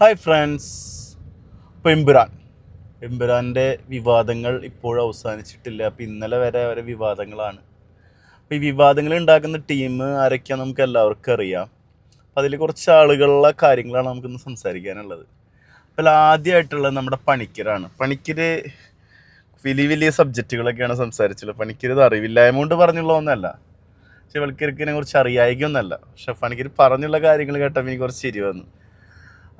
Hi friends ഇപ്പോൾ എമ്പുരാൻ. എമ്പുരാന്റെ വിവാദങ്ങൾ ഇപ്പോഴും അവസാനിച്ചിട്ടില്ല. അപ്പോൾ ഇന്നലെ വരെ വരെ വിവാദങ്ങളാണ്. അപ്പോൾ ഈ വിവാദങ്ങൾ ഉണ്ടാക്കുന്ന ടീം ആരൊക്കെയാണ് നമുക്ക് എല്ലാവർക്കും അറിയാം. അപ്പോൾ അതിൽ കുറച്ച് ആളുകളുടെ കാര്യങ്ങളാണ് നമുക്കിന്ന് സംസാരിക്കാനുള്ളത്. അപ്പോൾ ആദ്യമായിട്ടുള്ളത് നമ്മുടെ പണിക്കരാണ്. പണിക്കർ വലിയ വലിയ സബ്ജക്റ്റുകളൊക്കെയാണ് സംസാരിച്ചുള്ളത് പണിക്കർ ഇത് അറിവില്ലായ്മ കൊണ്ട് പറഞ്ഞുള്ള ഒന്നല്ല പക്ഷെ പണിക്കർക്ക് കുറിച്ച് അറിയായിക്കൊന്നല്ല പക്ഷെ പണിക്കർ പറഞ്ഞുള്ള കാര്യങ്ങൾ കേട്ടപ്പോൾ എനിക്ക് കുറച്ച് ശരി വന്നു.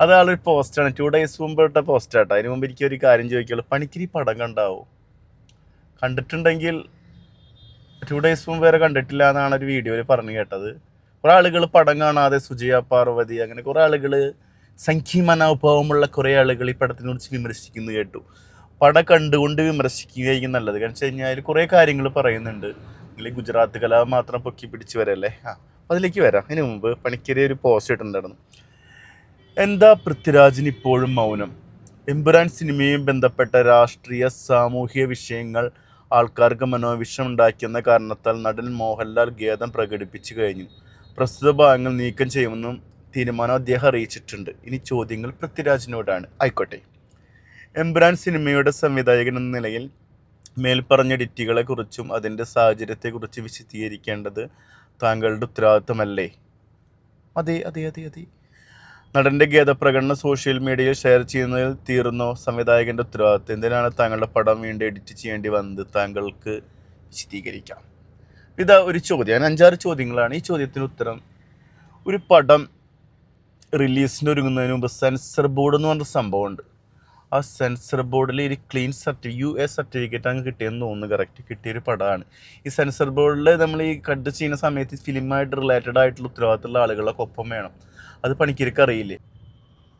അത് ആളൊരു പോസ്റ്റാണ് ടു ഡേയ്സ് മുമ്പ് ഇട്ട പോസ്റ്റാട്ടോ അതിന് മുമ്പ് എനിക്ക് ഒരു കാര്യം ചോദിക്കുള്ളൂ. പണിക്കിരി പടം കണ്ടാവോ കണ്ടിട്ടുണ്ടെങ്കിൽ ടു ഡേയ്സ് മുമ്പ് വരെ കണ്ടിട്ടില്ല എന്നാണ് ഒരു വീഡിയോയിൽ പറഞ്ഞു കേട്ടത്. കുറേ ആളുകൾ പടം കാണാതെ സുജയ പാർവതി അങ്ങനെ കുറേ ആളുകൾ സംഖ്യ മനോഭാവമുള്ള കുറേ ആളുകൾ ഈ പടത്തിനെ കുറിച്ച് വിമർശിക്കുന്നു കേട്ടു. പടം കണ്ടുകൊണ്ട് വിമർശിക്കുകയായിരിക്കും നല്ലത്. കാരണം വെച്ച് കഴിഞ്ഞാൽ കുറേ കാര്യങ്ങൾ പറയുന്നുണ്ട്. അല്ലെങ്കിൽ ഗുജറാത്ത് കല മാത്രം പൊക്കി പിടിച്ച് വരല്ലേ? ആ അതിലേക്ക് വരാം. അതിന് മുമ്പ് പണിക്കരി ഒരു പോസ്റ്റ് ഇട്ടിട്ടുണ്ടായിരുന്നു. എന്താ പൃഥ്വിരാജിന് ഇപ്പോഴും മൗനം? എമ്പുരാൻ സിനിമയും ബന്ധപ്പെട്ട രാഷ്ട്രീയ സാമൂഹിക വിഷയങ്ങൾ ആൾക്കാർക്ക് മനോവിഷം ഉണ്ടാക്കിയെന്ന കാരണത്താൽ നടൻ മോഹൻലാൽ ഖേദം പ്രകടിപ്പിച്ചു കഴിഞ്ഞു. പ്രസ്തുത ഭാഗങ്ങൾ നീക്കം ചെയ്യുമെന്നും തീരുമാനം അദ്ദേഹം അറിയിച്ചിട്ടുണ്ട്. ഇനി ചോദ്യങ്ങൾ പൃഥ്വിരാജിനോടാണ്. ആയിക്കോട്ടെ. എമ്പുരാൻ സിനിമയുടെ സംവിധായകൻ എന്ന നിലയിൽ മേൽപ്പറഞ്ഞ ഡിറ്റികളെക്കുറിച്ചും അതിന്റെ സാഹചര്യത്തെക്കുറിച്ച് വിശദീകരിക്കേണ്ടത് താങ്കളുടെ ഉത്തരവാദിത്തമല്ലേ? അതെ അതെ അതെ അതെ. നടന്റെ ഖേദപ്രകടനം സോഷ്യൽ മീഡിയയിൽ ഷെയർ ചെയ്യുന്നതിൽ തീർന്നോ? സംവിധായകന്റെ ഉത്തരവാദിത്വം? എന്തിനാണ് താങ്കളുടെ പടം വീണ്ടും എഡിറ്റ് ചെയ്യേണ്ടി വന്നത്? താങ്കൾക്ക് വിശദീകരിക്കാം. ഇതാ ഒരു ചോദ്യം. ഞാൻ അഞ്ചാറ് ചോദ്യങ്ങളാണ്. ഈ ചോദ്യത്തിന് ഉത്തരം ഒരു പടം റിലീസിന് ഒരുങ്ങുന്നതിന് മുമ്പ് സെൻസർ ബോർഡ് എന്ന് പറഞ്ഞ സംഭവമുണ്ട്. ആ സെൻസർ ബോർഡിൽ ഒരു clean certificate U S certificate അങ്ങ് കിട്ടിയെന്ന് തോന്നുന്നു. കറക്റ്റ് കിട്ടിയൊരു പടമാണ്. ഈ സെൻസർ ബോർഡിൽ നമ്മൾ ഈ കട്ട് ചെയ്യുന്ന സമയത്ത് ഫിലിമായിട്ട് റിലേറ്റഡ് ആയിട്ടുള്ള ഉത്തരവാദിത്തമുള്ള ആളുകളൊക്കെ ഒപ്പം വേണം. അത് പണിക്കരിക്ക് അറിയില്ലേ?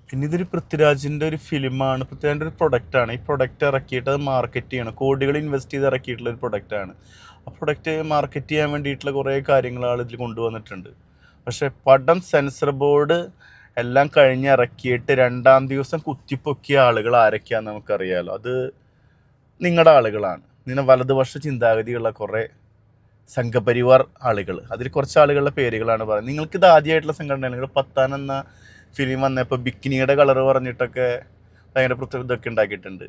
പിന്നെ ഇതൊരു പൃഥ്വിരാജിന്റെ ഒരു ഫിലിമാണ്. പൃഥ്വിരാജിന്റെ ഒരു പ്രൊഡക്റ്റാണ് ഈ പ്രൊഡക്റ്റ് ഇറക്കിയിട്ട് അത് മാർക്കറ്റ് ചെയ്യണം. കോടികൾ ഇൻവെസ്റ്റ് ചെയ്ത് ഇറക്കിയിട്ടുള്ള ഒരു പ്രൊഡക്റ്റാണ് ആ പ്രൊഡക്റ്റ് മാർക്കറ്റ് ചെയ്യാൻ വേണ്ടിയിട്ടുള്ള കുറേ കാര്യങ്ങൾ ആൾ ഇതിൽ കൊണ്ടുവന്നിട്ടുണ്ട്. പക്ഷേ പടം സെൻസർ ബോർഡ് എല്ലാം കഴിഞ്ഞ് ഇറക്കിയിട്ട് രണ്ടാം ദിവസം കുത്തിപ്പൊക്കിയ ആളുകൾ ആരൊക്കെയാണെന്ന് നമുക്കറിയാലോ. അത് നിങ്ങളുടെ ആളുകളാണ്. നിങ്ങളുടെ വലതുപക്ഷ ചിന്താഗതിയുള്ള കുറേ സംഘപരിവാർ ആളുകൾ. അതിൽ കുറച്ച് ആളുകളുടെ പേരുകളാണ് പറയുന്നത്. നിങ്ങൾക്ക് ഇത് ആദ്യമായിട്ടുള്ള സംഘടന നിങ്ങൾ പത്താൻ എന്ന ഫിലിം വന്നപ്പോൾ ബിക്കിനിയുടെ കളർ പറഞ്ഞിട്ടൊക്കെ ഭയങ്കര പ്രത്യേക ഇതൊക്കെ ഉണ്ടാക്കിയിട്ടുണ്ട്.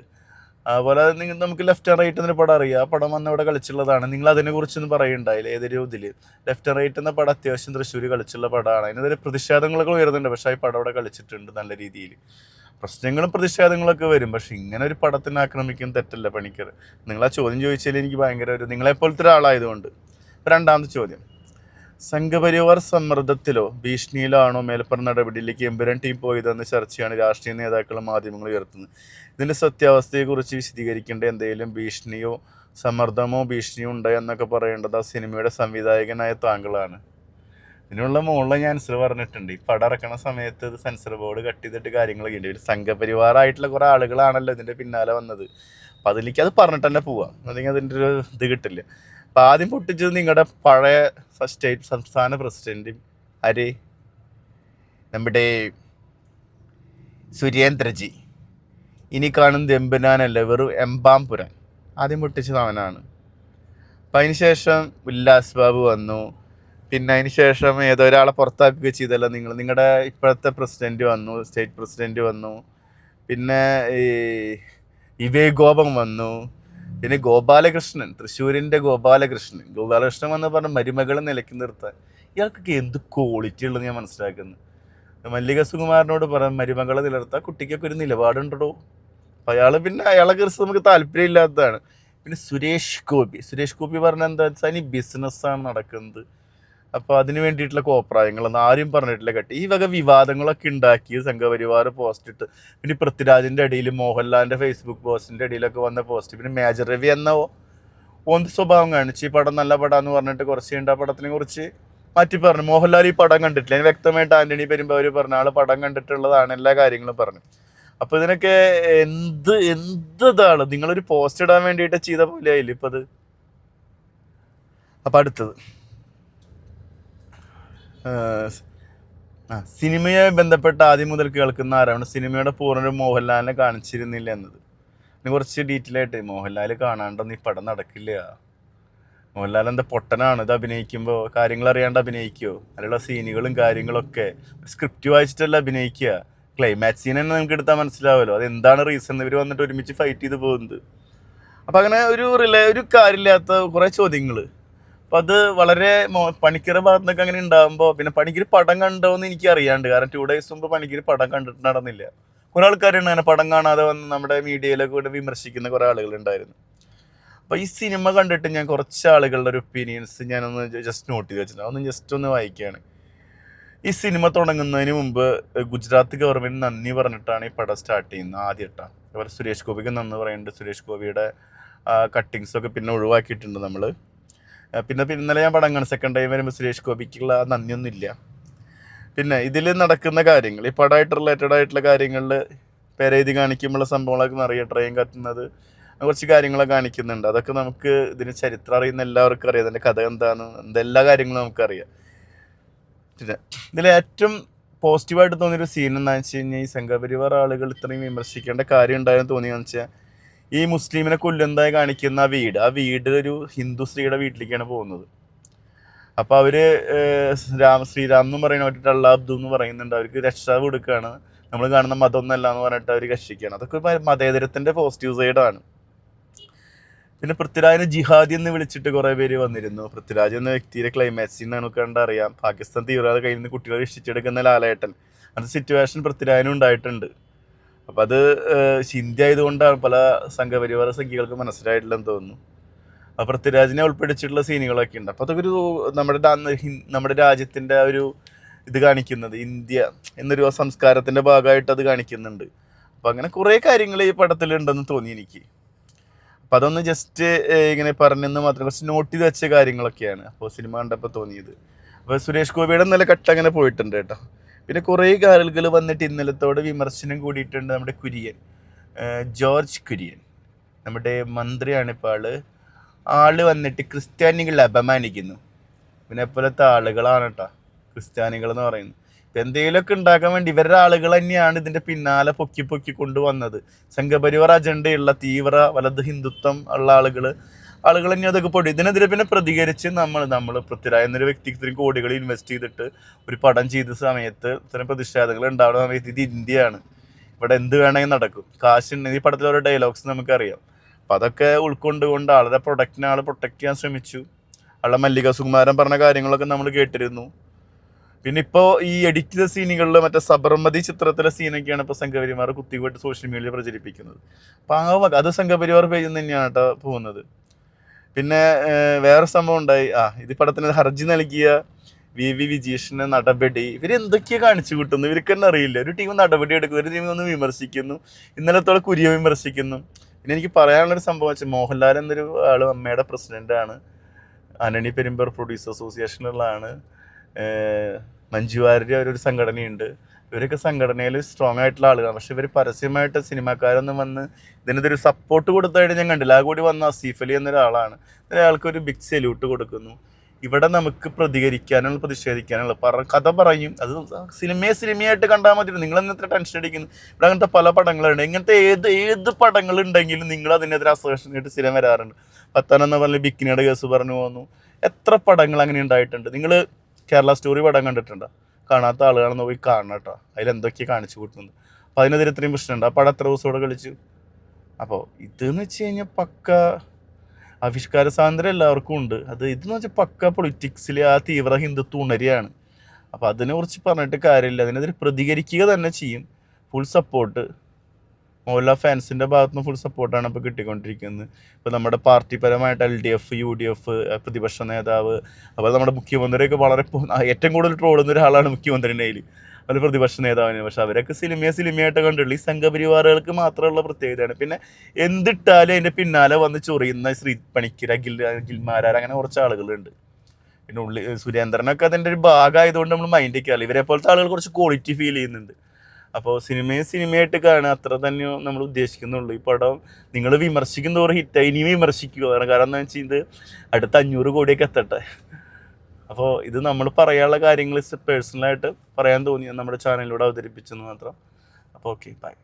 അതുപോലെ നിങ്ങൾ നമുക്ക് ലെഫ്റ്റ് ആൻഡ് റൈറ്റ് എന്നൊരു പടം അറിയാം. ആ പടം വന്ന് ഇവിടെ കളിച്ചുള്ളതാണ് നിങ്ങൾ അതിനെക്കുറിച്ചൊന്നും പറയുണ്ടായില്ല ഏതൊരു ഇതിൽ ലെഫ്റ്റ് ആൻഡ് റൈറ്റ് എന്ന പടം അത്യാവശ്യം തൃശ്ശൂർ കളിച്ചുള്ള പടമാണ്. അതിനെതിരെ പ്രതിഷേധങ്ങളൊക്കെ വരുന്നുണ്ട് പക്ഷേ ഈ പടം അവിടെ കളിച്ചിട്ടുണ്ട് നല്ല രീതിയിൽ പ്രശ്നങ്ങളും പ്രതിഷേധങ്ങളൊക്കെ വരും. പക്ഷെ ഇങ്ങനെ ഒരു പടത്തിനെ ആക്രമിക്കും തെറ്റല്ല പണിക്കർ. നിങ്ങൾ ആ ചോദ്യം ചോദിച്ചാൽ എനിക്ക് ഭയങ്കര ഒരു നിങ്ങളെപ്പോലത്തെ ഒരാളായതുകൊണ്ട്. രണ്ടാമത്തെ ചോദ്യം. സംഘപരിവാർ സമ്മർദ്ദത്തിലോ ഭീഷണിയിലാണോ മേൽപ്പറ നടപടിയിലേക്ക് എമ്പുരാൻ ടീം പോയതെന്ന ചർച്ചയാണ് രാഷ്ട്രീയ നേതാക്കളും മാധ്യമങ്ങളും ഉയർത്തുന്നത്. ഇതിന്റെ സത്യാവസ്ഥയെക്കുറിച്ച് വിശദീകരിക്കേണ്ട എന്തെങ്കിലും ഭീഷണിയോ സമ്മർദ്ദമോ ഭീഷണിയോ ഉണ്ടോ എന്നൊക്കെ പറയേണ്ടത് ആ സിനിമയുടെ സംവിധായകനായ താങ്കളാണ്. ഇതിനുള്ള മുകളിൽ ഞാൻ ആൻസർ പറഞ്ഞിട്ടുണ്ട്. ഈ പടം ഇറക്കണ സമയത്ത് ഇത് സെൻസർ ബോർഡ് കട്ട് ചെയ്തിട്ട് കാര്യങ്ങളൊക്കെ ഉണ്ട്. സംഘപരിവാറായിട്ടുള്ള കുറേ ആളുകളാണല്ലോ ഇതിന്റെ പിന്നാലെ വന്നത്. അപ്പം അതിലേക്ക് അത് പറഞ്ഞിട്ട് തന്നെ പോവാം. അല്ലെങ്കിൽ അതിന്റെ ഒരു ഇത് കിട്ടില്ല. അപ്പം ആദ്യം പൊട്ടിച്ചത് നിങ്ങളുടെ പഴയ സ്റ്റേറ്റ് സംസ്ഥാന പ്രസിഡന്റ് ആര്? നമ്മുടെ സുരേന്ദ്രജി. ഇനി കാണുന്നത് എമ്പുരാനല്ല വെറും എംബാംപുരൻ ആദ്യം പൊട്ടിച്ചത് അവനാണ്. അപ്പം അതിന് ശേഷം ഉല്ലാസ് ബാബു വന്നു. പിന്നെ അതിന് ശേഷം ഏതോ ഒരാളെ പുറത്താക്കുക ചെയ്തല്ല നിങ്ങൾ നിങ്ങളുടെ ഇപ്പോഴത്തെ പ്രസിഡന്റ് വന്നു സ്റ്റേറ്റ് പ്രസിഡന്റ് വന്നു. പിന്നെ ഈ വിവേക് ഗോപം വന്നു. പിന്നെ ഗോപാലകൃഷ്ണൻ തൃശ്ശൂരിന്റെ ഗോപാലകൃഷ്ണൻ. ഗോപാലകൃഷ്ണൻ എന്ന് പറഞ്ഞ മരുമകളെ നിലയ്ക്ക് നിർത്താൻ. ഇയാൾക്കൊക്കെ എന്ത് ക്വാളിറ്റി ഉള്ളത് ഞാൻ മനസ്സിലാക്കുന്നത് മല്ലിക സുകുമാരനോട് പറയാം മരുമകളെ നിലനിർത്താൻ കുട്ടിക്കൊക്കെ ഒരു നിലപാടുണ്ടോ അപ്പോൾ അയാൾ പിന്നെ അയാളെ കുറിച്ച് നമുക്ക് താല്പര്യമില്ലാത്തതാണ്. പിന്നെ സുരേഷ് ഗോപി. സുരേഷ് ഗോപി പറഞ്ഞ എന്താ വെച്ചാൽ ഈ ബിസിനസ്സാണ് നടക്കുന്നത്. അപ്പോൾ അതിന് വേണ്ടിയിട്ടുള്ള കോപ്രായങ്ങളൊന്നും ആരും പറഞ്ഞിട്ടില്ല കേട്ടോ. ഈ വക വിവാദങ്ങളൊക്കെ ഉണ്ടാക്കി സംഘപരിവാർ പോസ്റ്റ് ഇട്ട്. പിന്നെ പൃഥ്വിരാജിന്റെ ഇടയിൽ മോഹൻലാലിന്റെ ഫേസ്ബുക്ക് പോസ്റ്റിന്റെ ഇടയിലൊക്കെ വന്ന പോസ്റ്റ് പിന്നെ മേജർ രവി എന്ന ഒന്ന് സ്വഭാവം കാണിച്ച്. ഈ പടം നല്ല പടം പറഞ്ഞിട്ട് കുറച്ച് ഉണ്ട് ആ പടത്തിനെ കുറിച്ച് മാറ്റി പറഞ്ഞു. മോഹൻലാൽ ഈ പടം കണ്ടിട്ടില്ല. അതിന് വ്യക്തമായിട്ട് ആന്റണി പെരുമ്പാവൂർ പറഞ്ഞ ആൾ പടം കണ്ടിട്ടുള്ളതാണ് എല്ലാ കാര്യങ്ങളും പറഞ്ഞു അപ്പോൾ ഇതിനൊക്കെ എന്ത് എന്ത് ഇതാണ്? നിങ്ങളൊരു പോസ്റ്റ് ഇടാൻ വേണ്ടിയിട്ട് ചെയ്ത പോലെ ആയില്ലേ ഇപ്പം അത്? അപ്പം അടുത്തത്. സിനിമയുമായി ബന്ധപ്പെട്ട ആദ്യം മുതൽ കേൾക്കുന്ന ആരാണ്? സിനിമയുടെ പൂർണ മോഹൻലാലിനെ കാണിച്ചിരുന്നില്ല എന്നത്. കുറച്ച് ഡീറ്റെയിൽ ആയിട്ട് മോഹൻലാൽ കാണാണ്ടൊന്നും ഈ പടം നടക്കില്ല. മോഹൻലാൽ എന്താ പൊട്ടനാണ്? ഇത് അഭിനയിക്കുമ്പോൾ കാര്യങ്ങൾ അറിയാണ്ട് അഭിനയിക്കുമോ അതിലുള്ള സീനുകളും കാര്യങ്ങളൊക്കെ സ്ക്രിപ്റ്റ് വായിച്ചിട്ടല്ല അഭിനയിക്കുക? ക്ലൈമാക്സ് സീൻ തന്നെ നമുക്ക് എടുത്താൽ മനസ്സിലാവുമല്ലോ അത് എന്താണ് റീസൺ ഇവർ വന്നിട്ട് ഒരുമിച്ച് ഫൈറ്റ് ചെയ്ത് പോകുന്നത്. അപ്പം അങ്ങനെ ഒരു റിലേ ഒരു കാര്യമില്ലാത്ത കുറേ ചോദ്യങ്ങൾ അപ്പം അത് വളരെ പണിക്കര ഭാഗത്ത് നിന്നൊക്കെ അങ്ങനെ ഉണ്ടാകുമ്പോൾ പിന്നെ പണിക്കര് പടം കണ്ടോന്ന് എനിക്ക് അറിയാണ്ട് കാരണം ടു ഡേയ്സ് മുമ്പ് പണിക്കര് പടം കണ്ടിട്ട് നടന്നില്ല. കുറെ ആൾക്കാരുണ്ട് അങ്ങനെ പടം കാണാതെ വന്ന് നമ്മുടെ മീഡിയയിലൊക്കെ കൂടെ വിമർശിക്കുന്ന കുറേ ആളുകളുണ്ടായിരുന്നു. അപ്പോൾ ഈ സിനിമ കണ്ടിട്ട് ഞാൻ കുറച്ച് ആളുകളുടെ ഒരു ഒപ്പീനിയൻസ് ഞാനൊന്ന് ജസ്റ്റ് നോട്ട് ചെയ്ത് വെച്ചിട്ടുണ്ട്. അതൊന്ന് ജസ്റ്റ് ഒന്ന് വായിക്കുകയാണ് ഈ സിനിമ തുടങ്ങുന്നതിന് മുമ്പ് ഗുജറാത്ത് ഗവൺമെന്റ് നന്ദി പറഞ്ഞിട്ടാണ് ഈ പടം സ്റ്റാർട്ട് ചെയ്യുന്നത് ആദ്യമായിട്ടാണ്. അതുപോലെ സുരേഷ് ഗോപിക്ക് നന്ദി പറയുന്നുണ്ട്. സുരേഷ് ഗോപിയുടെ കട്ടിങ്സ് ഒക്കെ പിന്നെ ഒഴിവാക്കിയിട്ടുണ്ട് നമ്മൾ പിന്നെ ഇന്നലെ ഞാൻ പടം കാണും സെക്കൻഡ് ടൈം വരുമ്പോൾ സുരേഷ് ഗോപിക്കുള്ള നന്ദിയൊന്നും ഇല്ല പിന്നെ ഇതിൽ നടക്കുന്ന കാര്യങ്ങൾ ഈ പടമായിട്ട് റിലേറ്റഡ് ആയിട്ടുള്ള കാര്യങ്ങളിൽ പേരെഴുതി കാണിക്കുമ്പോഴുള്ള സംഭവങ്ങളൊക്കെ നിറയെ ട്രെയിൻ കത്തുന്നത് കുറച്ച് കാര്യങ്ങളൊക്കെ കാണിക്കുന്നുണ്ട്. അതൊക്കെ നമുക്ക് ഇതിന് ചരിത്രം അറിയുന്ന എല്ലാവർക്കും അറിയാം. അതിന്റെ കഥ എന്താണ് എന്തെല്ലാ കാര്യങ്ങളും നമുക്കറിയാം. പിന്നെ ഇതിൽ ഏറ്റവും പോസിറ്റീവായിട്ട് തോന്നിയൊരു സീൻ എന്താണെന്ന് വെച്ച് കഴിഞ്ഞാൽ ഈ സംഘപരിവാർ ആളുകൾ ഇത്രയും വിമർശിക്കേണ്ട കാര്യം ഉണ്ടായെന്ന് തോന്നിയെന്ന് വെച്ചാൽ ഈ മുസ്ലിമിനെ കൊല്ലുന്നതായി കാണിക്കുന്ന ആ വീട്. ആ വീട് ഒരു ഹിന്ദു സ്ത്രീയുടെ വീട്ടിലേക്കാണ് പോകുന്നത്. അപ്പോൾ അവർ രാം ശ്രീരാം എന്ന് പറയുന്ന മറ്റേ അള്ളാബ്ദു എന്ന് പറയുന്നുണ്ട്. അവർക്ക് രക്ഷ കൊടുക്കുകയാണ് നമ്മൾ കാണുന്ന മതമൊന്നല്ല എന്ന് പറഞ്ഞിട്ട് അവർ രക്ഷിക്കുകയാണ് അതൊക്കെ മതേതരത്തിന്റെ പോസിറ്റീവ് സൈഡാണ് പിന്നെ പൃഥ്വിരാജിനെ ജിഹാദി എന്ന് വിളിച്ചിട്ട് കുറേ പേര് വന്നിരുന്നു. പൃഥ്വിരാജ് എന്ന വ്യക്തിയുടെ ക്ലൈമാക്സിൽ നമുക്ക് കണ്ടറിയാം പാകിസ്ഥാൻ തീവ്രവാദ കയ്യിൽ നിന്ന് കുട്ടികളെ രക്ഷിച്ചെടുക്കുന്ന ലാലേട്ടൻ. അത് സിറ്റുവേഷൻ പൃഥ്വിരാജിനും ഉണ്ടായിട്ടുണ്ട്. അപ്പം അത് ഹിന്ദി ആയതുകൊണ്ടാണ് പല സംഘപരിവാര സംഖ്യകൾക്ക് മനസ്സിലായിട്ടില്ലെന്ന് തോന്നുന്നു. ആ പൃഥ്വിരാജിനെ ഉൾപ്പെടുത്തിയിട്ടുള്ള സീനുകളൊക്കെ ഉണ്ട്. അപ്പോൾ അതൊരു നമ്മുടെ നമ്മുടെ രാജ്യത്തിന്റെ ഒരു ഇത് കാണിക്കുന്നത് ഇന്ത്യ എന്നൊരു സംസ്കാരത്തിന്റെ ഭാഗമായിട്ട് അത് കാണിക്കുന്നുണ്ട്. അപ്പം അങ്ങനെ കുറേ കാര്യങ്ങൾ ഈ പടത്തിലുണ്ടെന്ന് തോന്നി എനിക്ക്. അപ്പം അതൊന്ന് ജസ്റ്റ് ഇങ്ങനെ പറഞ്ഞെന്ന് മാത്രം കുറച്ച് നോട്ട് ചെയ്ത് വെച്ച കാര്യങ്ങളൊക്കെയാണ്. അപ്പോൾ സിനിമ കണ്ടപ്പോൾ തോന്നിയത്. അപ്പോൾ സുരേഷ് ഗോപിയുടെ നല്ല കട്ട് അങ്ങനെ പോയിട്ടുണ്ട് കേട്ടോ. പിന്നെ കുറേ ആളുകൾ വന്നിട്ട് ഇന്നലത്തോട് വിമർശനം കൂടിയിട്ടുണ്ട് നമ്മുടെ കുര്യൻ. ജോർജ് കുര്യൻ. നമ്മുടെ മന്ത്രിയാണ് ഇപ്പോൾ ആൾ. ആൾ വന്നിട്ട് ക്രിസ്ത്യാനികളെ അപമാനിക്കുന്നു. പിന്നെ പോലത്തെ ആളുകളാണ് കേട്ടോ ക്രിസ്ത്യാനികൾ എന്ന് പറയുന്നത്. ഇപ്പം എന്തെങ്കിലുമൊക്കെ ഉണ്ടാക്കാൻ വേണ്ടി ഇവരുടെ ആളുകൾ തന്നെയാണ് ഇതിന്റെ പിന്നാലെ പൊക്കി പൊക്കി കൊണ്ടുവന്നത്. സംഘപരിവാർ അജണ്ടയുള്ള തീവ്ര വലത് ഹിന്ദുത്വം ഉള്ള ആളുകൾ ആളുകൾ തന്നെ അതൊക്കെ പൊടി ഇതിനെതിരെ പിന്നെ പ്രതികരിച്ച് നമ്മൾ നമ്മൾ പൃഥ്വിരാജ് എന്നൊരു വ്യക്തിക്ക് ഇത്രയും കോടികൾ ഇൻവെസ്റ്റ് ചെയ്തിട്ട് ഒരു പടം ചെയ്ത സമയത്ത് ഇത്രയും പ്രതിഷേധങ്ങൾ ഉണ്ടാവുന്ന സമയത്ത് ഇത് ഇന്ത്യയാണ്. ഇവിടെ എന്ത് വേണമെങ്കിൽ നടക്കും. കാശുണ്ടെങ്കിൽ ഈ പടത്തിലെ ഓരോ ഡയലോഗ്സ് നമുക്കറിയാം. അപ്പം അതൊക്കെ ഉൾക്കൊണ്ടുകൊണ്ട് ആളുടെ പ്രൊഡക്റ്റിനെ ആൾ പ്രൊട്ടക്ട് ചെയ്യാൻ ശ്രമിച്ചു. ആളുടെ മല്ലിക സുകുമാരൻ പറഞ്ഞ കാര്യങ്ങളൊക്കെ നമ്മൾ കേട്ടിരുന്നു. പിന്നെ ഇപ്പോൾ ഈ എഡിറ്റ് ചെയ്ത സീനുകളിൽ മറ്റേ സബർമതി ചിത്രത്തിലെ സീനൊക്കെയാണ് ഇപ്പോൾ സംഘപരിമാർ കുത്തിപോയിട്ട് സോഷ്യൽ മീഡിയയിൽ പ്രചരിപ്പിക്കുന്നത്. അപ്പോൾ അത് സംഘപരിവാർ പേജിൽ നിന്ന് തന്നെയാണ് കേട്ടോ പോകുന്നത്. പിന്നെ വേറെ സംഭവം ഉണ്ടായി. ആ ഇത് പടത്തിന് ഹർജി നൽകിയ വി വി വിജീഷിന്റെ നടപടി. ഇവരെന്തൊക്കെയാ കാണിച്ചു കൂട്ടുന്നു ഇവർക്ക് തന്നെ അറിയില്ല. ഒരു ടീം നടപടി എടുക്കുന്നു ഒരു ടീം ഒന്ന് വിമർശിക്കുന്നു ഇന്നലത്തോടെ കുരിയ വിമർശിക്കുന്നു. പിന്നെ എനിക്ക് പറയാനുള്ളൊരു സംഭവം വെച്ചാൽ മോഹൻലാൽ എന്നൊരു ആൾ അമ്മയുടെ പ്രസിഡന്റാണ് അനണി പെരുമ്പർ പ്രൊഡ്യൂസർ അസോസിയേഷനിലുള്ള ആണ് മഞ്ജു വാര്യർ ഒരു സംഘടനയുണ്ട്. ഇവരൊക്കെ സംഘടനയിൽ സ്ട്രോങ് ആയിട്ടുള്ള ആളുകളാണ്. പക്ഷെ ഇവർ പരസ്യമായിട്ട് സിനിമാക്കാരൊന്നും വന്ന് ഇതിനൊരു സപ്പോർട്ട് കൊടുത്തായിട്ട് ഞാൻ കണ്ടില്ല. ആ കൂടി വന്ന അസീഫ് അലി എന്നൊരാളാണ്. ഒരാൾക്ക് ഒരു ബിഗ് സല്യൂട്ട് കൊടുക്കുന്നു. ഇവിടെ നമുക്ക് പ്രതികരിക്കാനുള്ള പ്രതിഷേധിക്കാനുള്ള പറ കഥ പറയും. അത് സിനിമയെ സിനിമയായിട്ട് കണ്ടാൽ മതി. നിങ്ങൾ ഇന്നത്തെ ടെൻഷൻ അടിക്കുന്നു. ഇവിടെ അങ്ങനത്തെ പല പടങ്ങളുണ്ട്. ഇങ്ങനത്തെ ഏത് ഏത് പടങ്ങൾ ഉണ്ടെങ്കിലും നിങ്ങൾ അതിനെതിരെ അസോസിയേഷനായിട്ട് സിനിമ വരാറുണ്ട്. പത്താനെന്ന് പറഞ്ഞ ബിക്കിനിയുടെ കേസ് പറഞ്ഞു പോകുന്നു എത്ര പടങ്ങൾ അങ്ങനെ ഉണ്ടായിട്ടുണ്ട്. നിങ്ങൾ കേരള സ്റ്റോറി പടം കണ്ടിട്ടുണ്ടോ? കാണാത്ത ആളുകളാണെന്ന് പോയി കാണണം കേട്ടോ. അതിൽ എന്തൊക്കെയാണ് കാണിച്ചു കൂട്ടുന്നത് അപ്പോൾ അതിനെതിരെ ഇത്രയും പ്രശ്നമുണ്ട്. ആ പടം എത്ര ദിവസത്തോടെ കളിച്ചു? അപ്പോൾ ഇതെന്ന് വെച്ച് കഴിഞ്ഞാൽ പക്ക ആവിഷ്കാര സ്വാതന്ത്ര്യം എല്ലാവർക്കും ഉണ്ട്. അത് ഇതെന്ന് വെച്ചാൽ പക്ക പൊളിറ്റിക്സിൽ ആ തീവ്ര ഹിന്ദുത്വ ഉണരിയാണ്. അപ്പോൾ അതിനെക്കുറിച്ച് പറഞ്ഞിട്ട് കാര്യമില്ല. അതിനെതിരെ പ്രതികരിക്കുക തന്നെ ചെയ്യും. ഫുൾ സപ്പോർട്ട് മോഹൻലാൽ ഫാൻസിന്റെ ഭാഗത്തുനിന്ന് ഫുൾ സപ്പോർട്ടാണ് ഇപ്പോൾ കിട്ടിക്കൊണ്ടിരിക്കുന്നത്. ഇപ്പോൾ നമ്മുടെ പാർട്ടി പരമായിട്ട് L D F U D F പ്രതിപക്ഷ നേതാവ് അപ്പോൾ നമ്മുടെ മുഖ്യമന്ത്രിയൊക്കെ വളരെ ഏറ്റവും കൂടുതൽ ട്രോളുന്ന ഒരാളാണ് മുഖ്യമന്ത്രിന്റെ കയ്യിൽ അത് പ്രതിപക്ഷ നേതാവിന് പക്ഷെ അവരൊക്കെ സിനിമയെ സിനിമയായിട്ട് കണ്ടുള്ളൂ ഈ സംഘപരിവാറുകൾക്ക് മാത്രമുള്ള പ്രത്യേകതയാണ്. പിന്നെ എന്തിട്ടാലും അതിന്റെ പിന്നാലെ വന്ന് ചൊറിയുന്ന ശ്രീ പണിക്കർ അഖിൽ അഖിൽമാരാർ അങ്ങനെ കുറച്ച് ആളുകളുണ്ട്. പിന്നെ ഉള്ളി സുരേന്ദ്രനൊക്കെ അതിന്റെ ഒരു ഭാഗമായതുകൊണ്ട് നമ്മൾ മൈൻഡ് വയ്ക്കാറില്ല ഇവരെ പോലത്തെ ആളുകൾ കുറച്ച് ക്വാളിറ്റി ഫീൽ ചെയ്യുന്നുണ്ട്. അപ്പോൾ സിനിമയെ സിനിമയായിട്ട് കാണുക അത്ര തന്നെ നമ്മൾ ഉദ്ദേശിക്കുന്നുള്ളൂ. ഈ പടം നിങ്ങൾ വിമർശിക്കും തോറും ഹിറ്റായി ഇനി വിമർശിക്കുക. കാരണം എന്താ വെച്ചാൽ ഇത് അടുത്ത അഞ്ഞൂറ് കോടിയൊക്കെ എത്തട്ടെ. അപ്പോൾ ഇത് നമ്മൾ പറയാനുള്ള കാര്യങ്ങൾ പേഴ്സണലായിട്ട് പറയാൻ തോന്നി. നമ്മുടെ ചാനലിലൂടെ അവതരിപ്പിച്ചെന്ന് മാത്രം. അപ്പോൾ ഓക്കെ ബൈ